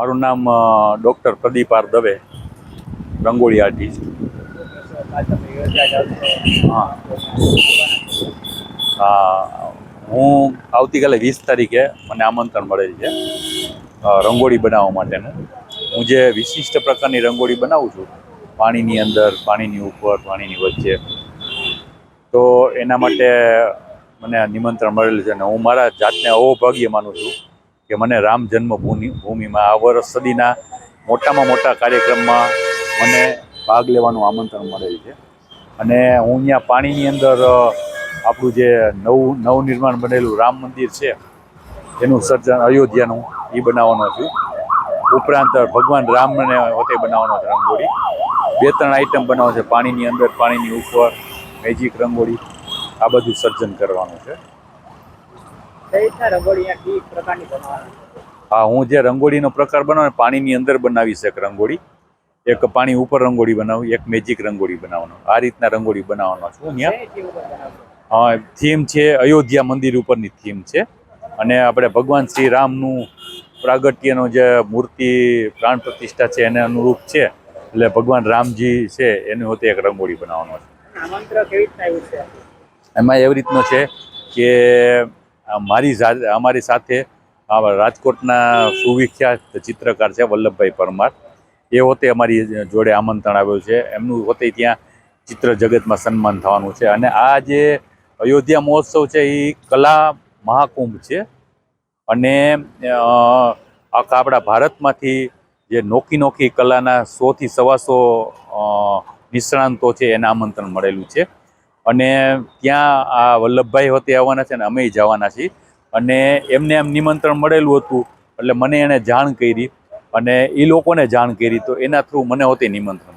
મારું નામ doctor Pradeep R Dave, rangoli artist. હા. હા, હું આવતીકાલે વીસ તારીખે મને આમંત્રણ મળેલ છે રંગોળી બનાવવા માટેનું. હું જે વિશિષ્ટ પ્રકારની રંગોળી બનાવું છું, પાણીની અંદર, પાણીની ઉપર, પાણીની વચ્ચે, તો એના માટે મને નિમંત્રણ મળેલું છે અને હું મારા જાતને અહોભાગ્ય માનું છું. કે મને રામ જન્મભૂમિ, ભૂમિમાં આ વર્ષ સદીના મોટામાં મોટા કાર્યક્રમમાં મને ભાગ લેવાનું આમંત્રણ મળેલ છે. અને હું અહીંયા પાણીની અંદર આપણું જે નવું, નવનિર્માણ બનેલું રામ મંદિર છે, એનું સર્જન અયોધ્યાનું એ બનાવવાનો છું. ઉપરાંત ભગવાન રામને હોતે બનાવવાનો છે રંગોળી. બે ત્રણ આઈટમ બનાવવાનું છે, પાણીની અંદર, પાણીની ઉપર મેજિક રંગોળી, આ બધું સર્જન કરવાનું છે કઈ રીતના રંગોળી અહીંયા કઈ પ્રકારની બનાવવાની હા હું જે રંગોળીનો પ્રકાર બનાવું પાણીની અંદર બનાવી એક રંગોળી. એક પાણી ઉપર રંગોળી બનાવું એક મેજિક રંગોળી બનાવવાનો. આ રીતના રંગોળી બનાવવાનો છું અહીંયા થીમ છે અયોધ્યા મંદિર ઉપરની થીમ છે. અને આપણે ભગવાન શ્રી રામનું પ્રાગટ્યનો જે મૂર્તિ પ્રાણ પ્રતિષ્ઠા છે એને અનુરૂપ છે. એટલે ભગવાન રામજી છે એની હોતે એક રંગોળી બનાવવાનો છે? એમાં એવી રીતનો છે કે મારી અમારી સાથે રાજકોટના સુવિખ્યાત ચિત્રકાર છે વલ્લભભાઈ પરમાર. એ હોતે અમારી જોડે આમંત્રણ આવ્યું છે. એમનું હોતે ત્યાં ચિત્ર જગતમાં સન્માન થવાનું છે. અને આ જે અયોધ્યા મહોત્સવ છે, એ કલા મહાકુંભ છે. અને આખા આપણા ભારતમાંથી જે નોખી નોખી કલાના સોથી સવાસો નિષ્ણાંતો છે એને આમંત્રણ મળેલું છે. અને ત્યાં આ વલ્લભભાઈ હોતે આવવાના છે ને અમે જવાના છીએ. અને એમને એમ નિમંત્રણ મળેલું હતું, એટલે મને એણે જાણ કરી અને એ લોકોને જાણ કરી, તો એના થ્રુ મને હોતે નિમંત્રણ